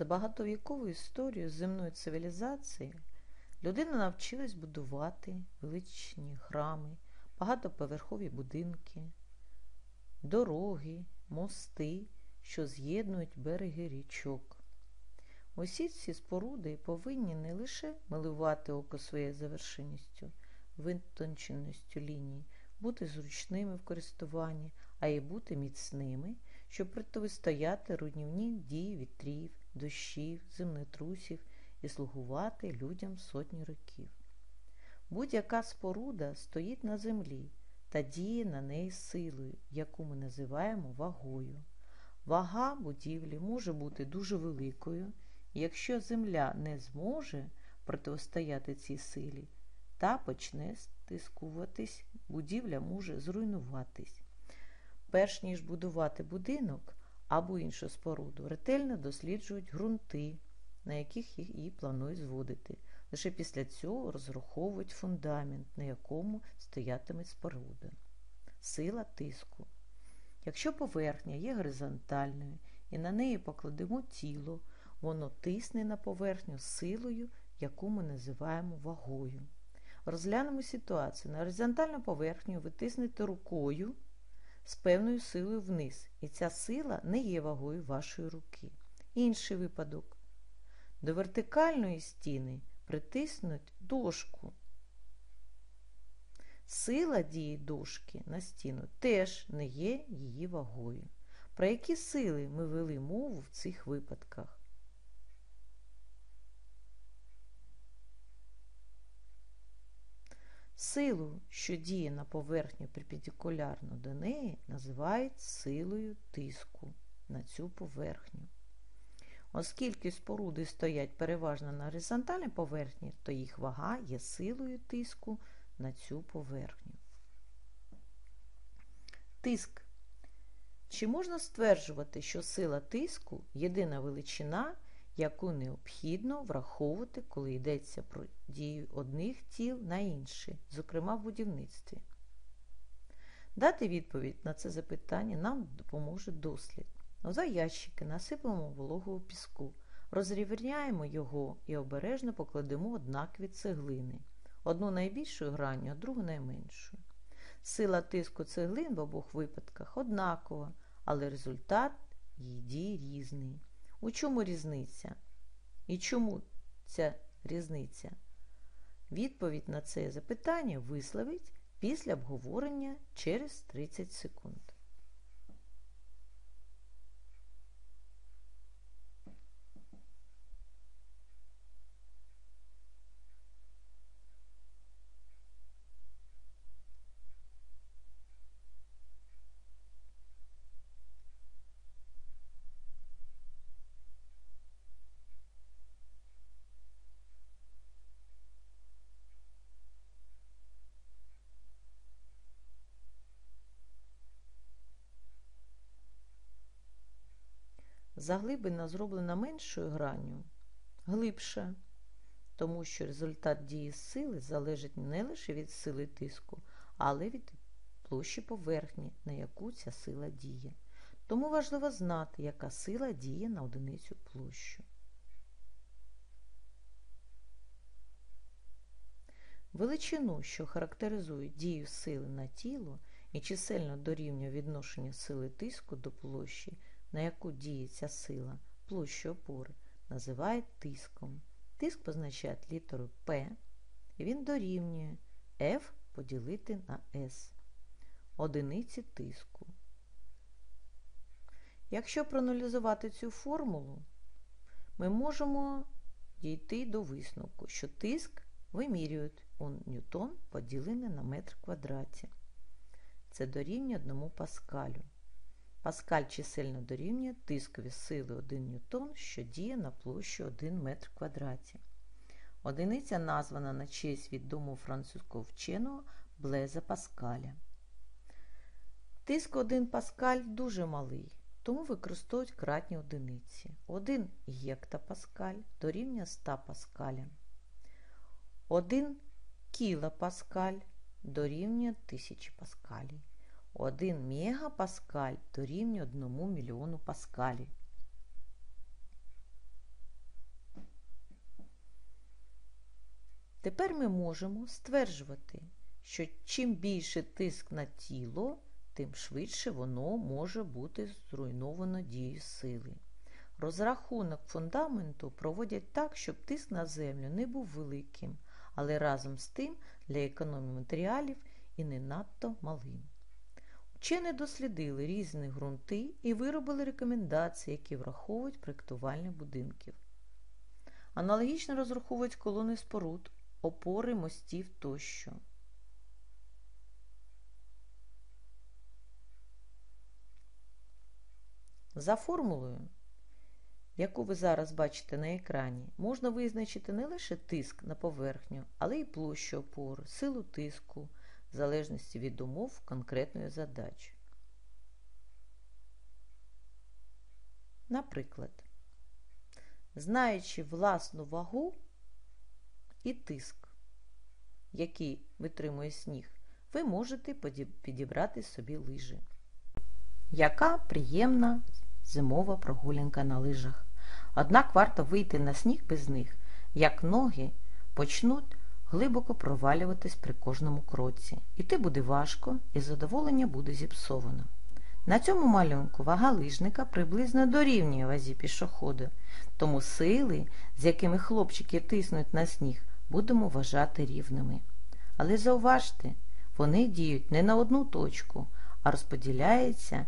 За багатовікову історію земної цивілізації людина навчилась будувати величні храми, багатоповерхові будинки, дороги, мости, що з'єднують береги річок. Усі ці споруди повинні не лише милувати око своєю завершеністю, витонченістю лінії, бути зручними в користуванні, а й бути міцними, щоб протистояти руйнівній дії вітрів, дощів, землетрусів і слугувати людям сотні років. Будь-яка споруда стоїть на землі та діє на неї силою, яку ми називаємо вагою. Вага будівлі може бути дуже великою, якщо земля не зможе протистояти цій силі та почне стискуватись, будівля може зруйнуватись. Перш ніж будувати будинок або іншу споруду, ретельно досліджують ґрунти, на яких її планують зводити. Лише після цього розраховують фундамент, на якому стоятиме споруда. Сила тиску. Якщо поверхня є горизонтальною і на неї покладемо тіло, воно тисне на поверхню силою, яку ми називаємо вагою. Розглянемо ситуацію. На горизонтальну поверхню ви тиснете рукою з певною силою вниз, і ця сила не є вагою вашої руки. Інший випадок. До вертикальної стіни притиснуть дошку. Сила дії дошки на стіну теж не є її вагою. Про які сили ми вели мову в цих випадках? Силу, що діє на поверхню перпендикулярно до неї, називають силою тиску на цю поверхню. Оскільки споруди стоять переважно на горизонтальній поверхні, то їх вага є силою тиску на цю поверхню. Тиск. Чи можна стверджувати, що сила тиску єдина величина, яку необхідно враховувати, коли йдеться про дію одних тіл на інші, зокрема в будівництві? Дати відповідь на це запитання нам допоможе дослід. Два ящики насипемо вологого піску, розрівняємо його і обережно покладемо однакові цеглини, одну найбільшою гранню, а другу найменшою. Сила тиску цеглин в обох випадках однакова, але результат її дії різний. У чому різниця? І чому ця різниця? Відповідь на це запитання висловить після обговорення через 30 секунд. Заглибина зроблена меншою гранню, глибша, тому що результат дії сили залежить не лише від сили тиску, але від площі поверхні, на яку ця сила діє. Тому важливо знати, яка сила діє на одиницю площу. Величину, що характеризує дію сили на тіло і чисельно дорівнює відношенню сили тиску до площі, на яку діє ця сила, площу опори, називають тиском. Тиск позначає літеру П, і він дорівнює F поділити на S. Одиниці тиску. Якщо проаналізувати цю формулу, ми можемо дійти до висновку, що тиск вимірюють у ньютон поділений на метр квадраті. Це дорівнює 1 паскалю. Паскаль чисельно дорівнює тискові сили 1 ньютон, що діє на площу 1 метр квадраті. Одиниця названа на честь відомого французького вченого Блеза Паскаля. Тиск 1 паскаль дуже малий, тому використовують кратні одиниці. 1 гектопаскаль дорівнює 100 паскалям. 1 кілопаскаль дорівнює 1000 паскалів. 1 мегапаскаль дорівнює 1 мільйону паскалі. Тепер ми можемо стверджувати, що чим більше тиск на тіло, тим швидше воно може бути зруйновано дією сили. Розрахунок фундаменту проводять так, щоб тиск на землю не був великим, але разом з тим для економії матеріалів і не надто малим. Вчені дослідили різні ґрунти і виробили рекомендації, які враховують проєктування будинків. Аналогічно розраховують колони споруд, опори мостів тощо. За формулою, яку ви зараз бачите на екрані, можна визначити не лише тиск на поверхню, але й площу опори, силу тиску, в залежності від умов конкретної задачі. Наприклад, знаючи власну вагу і тиск, який витримує сніг, ви можете підібрати собі лижі. Яка приємна зимова прогулянка на лижах. Однак варто вийти на сніг без них, як ноги почнуть глибоко провалюватись при кожному кроці. Іти буде важко і задоволення буде зіпсовано. На цьому малюнку вага лижника приблизно дорівнює вазі пішохода, тому сили, з якими хлопчики тиснуть на сніг, будемо вважати рівними. Але зауважте, вони діють не на одну точку, а розподіляються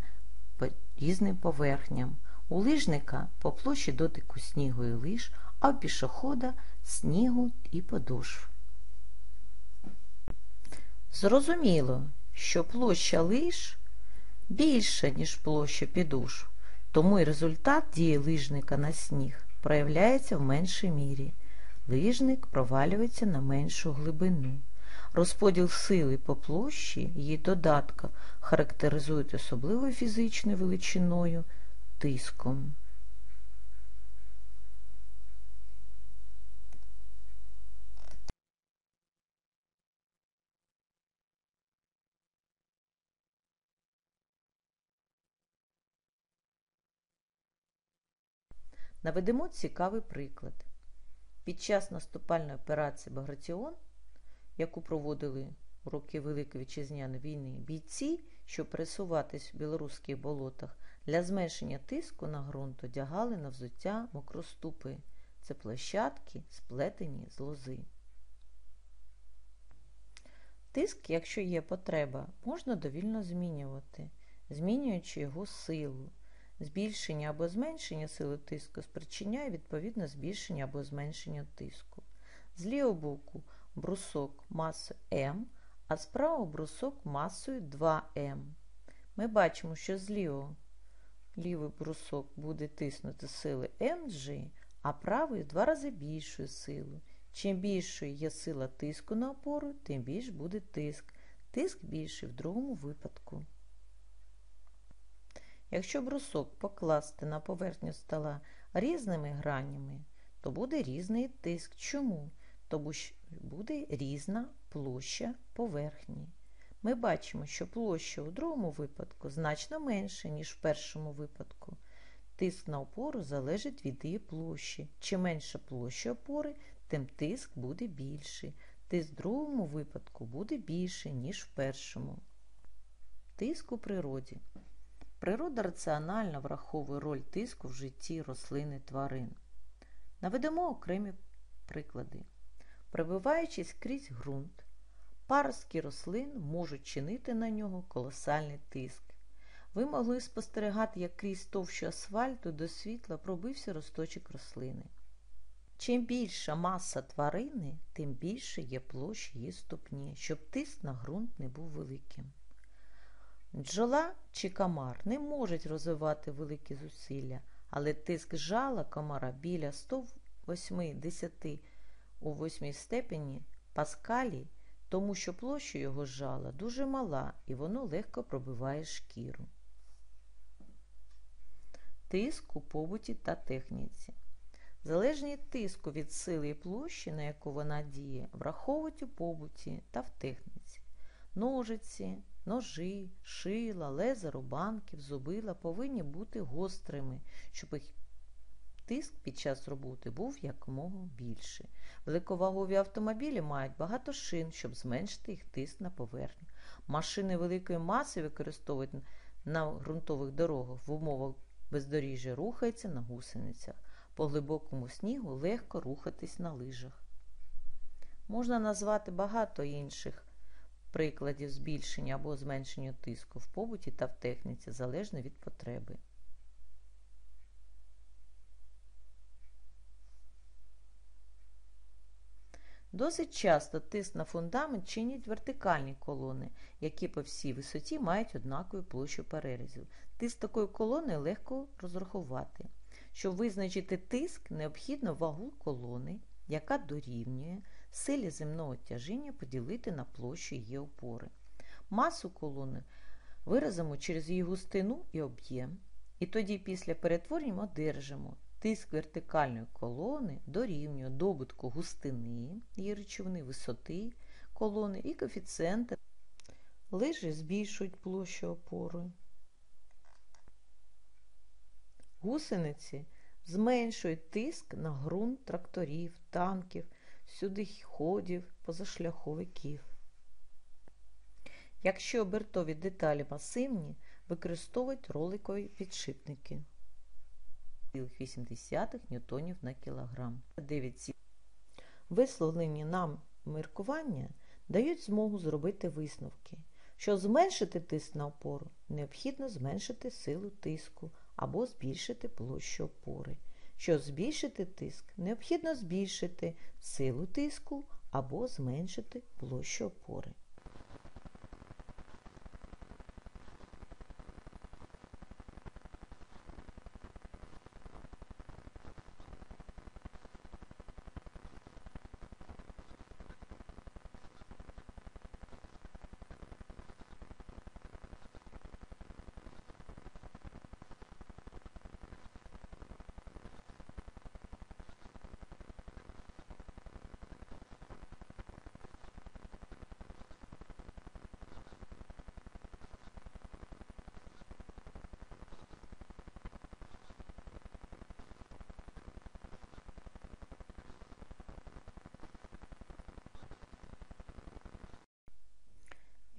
по різним поверхням. У лижника по площі дотику снігу і лиж, а у пішохода снігу і подошв. Зрозуміло, що площа лиж більша, ніж площа підошв, тому і результат дії лижника на сніг проявляється в меншій мірі. Лижник провалюється на меншу глибину. Розподіл сили по площі її додатка характеризують особливою фізичною величиною тиском. Наведемо цікавий приклад. Під час наступальної операції Багратіон, яку проводили у роки Великої Вітчизняної війни бійці, щоб пересуватись в білоруських болотах, для зменшення тиску на ґрунт одягали на взуття мокроступи. Це площадки, сплетені з лози. Тиск, якщо є потреба, можна довільно змінювати, змінюючи його силу. Збільшення або зменшення сили тиску спричиняє відповідно збільшення або зменшення тиску. З лівого боку брусок масою М, а справа брусок масою 2М. Ми бачимо, що з лівий брусок буде тиснути сили mg, а правий два рази більшою силою. Чим більшою є сила тиску на опору, тим більш буде тиск. Тиск більший в другому випадку. Якщо брусок покласти на поверхню стола різними гранями, то буде різний тиск. Чому? Тому буде різна площа поверхні. Ми бачимо, що площа у другому випадку значно менша, ніж в першому випадку. Тиск на опору залежить від її площі. Чим менша площа опори, тим тиск буде більший. Тиск в другому випадку буде більший, ніж в першому. Тиск у природі. Природа раціонально враховує роль тиску в житті рослин і тварин. Наведемо окремі приклади. Прибиваючись крізь ґрунт, паростки рослин можуть чинити на нього колосальний тиск. Ви могли спостерігати, як крізь товщу асфальту до світла пробився росточок рослини. Чим більша маса тварини, тим більше є площа її ступні, щоб тиск на ґрунт не був великим. Бджола чи комар не можуть розвивати великі зусилля, але тиск жала комара біля 180 у 8 степені паскалі, тому що площа його жала дуже мала і воно легко пробиває шкіру. Тиск у побуті та техніці. Залежні тиску від сили і площі, на яку вона діє, враховують у побуті та в техніці. Ножиці, Ножи, шила, леза рубанків, зубила повинні бути гострими, щоб їх тиск під час роботи був якомога більший. Великовагові автомобілі мають багато шин, щоб зменшити їх тиск на поверхню. Машини великої маси використовують на ґрунтових дорогах в умовах бездоріжжя рухаються на гусеницях. По глибокому снігу легко рухатись на лижах. Можна назвати багато інших прикладів збільшення або зменшення тиску в побуті та в техніці, залежно від потреби. Досить часто тиск на фундамент чинять вертикальні колони, які по всій висоті мають однакову площу перерізів. Тиск такої колони легко розрахувати. Щоб визначити тиск, необхідно вагу колони, яка дорівнює силі земного тяжіння поділити на площу її опори. Масу колони виразимо через її густину і об'єм. І тоді після перетворення одержимо тиск вертикальної колони дорівнює добутку густини її речовини висоти колони і коефіцієнти лижі збільшують площу опори. Гусениці зменшують тиск на ґрунт тракторів, танків, сюдиходів, позашляховиків. Якщо обертові деталі масивні, використовують роликові підшипники. 0,8 ньютонів на кілограм. 9. Висловлені нам міркування дають змогу зробити висновки. Щоб зменшити тиск на опору, необхідно зменшити силу тиску або збільшити площу опори. Щоб збільшити тиск, необхідно збільшити силу тиску або зменшити площу опори.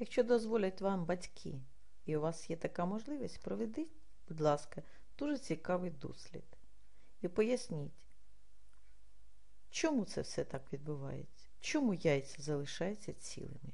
Якщо дозволять вам батьки, і у вас є така можливість, проведіть, будь ласка, дуже цікавий дослід. І поясніть, чому це все так відбувається? Чому яйця залишаються цілими?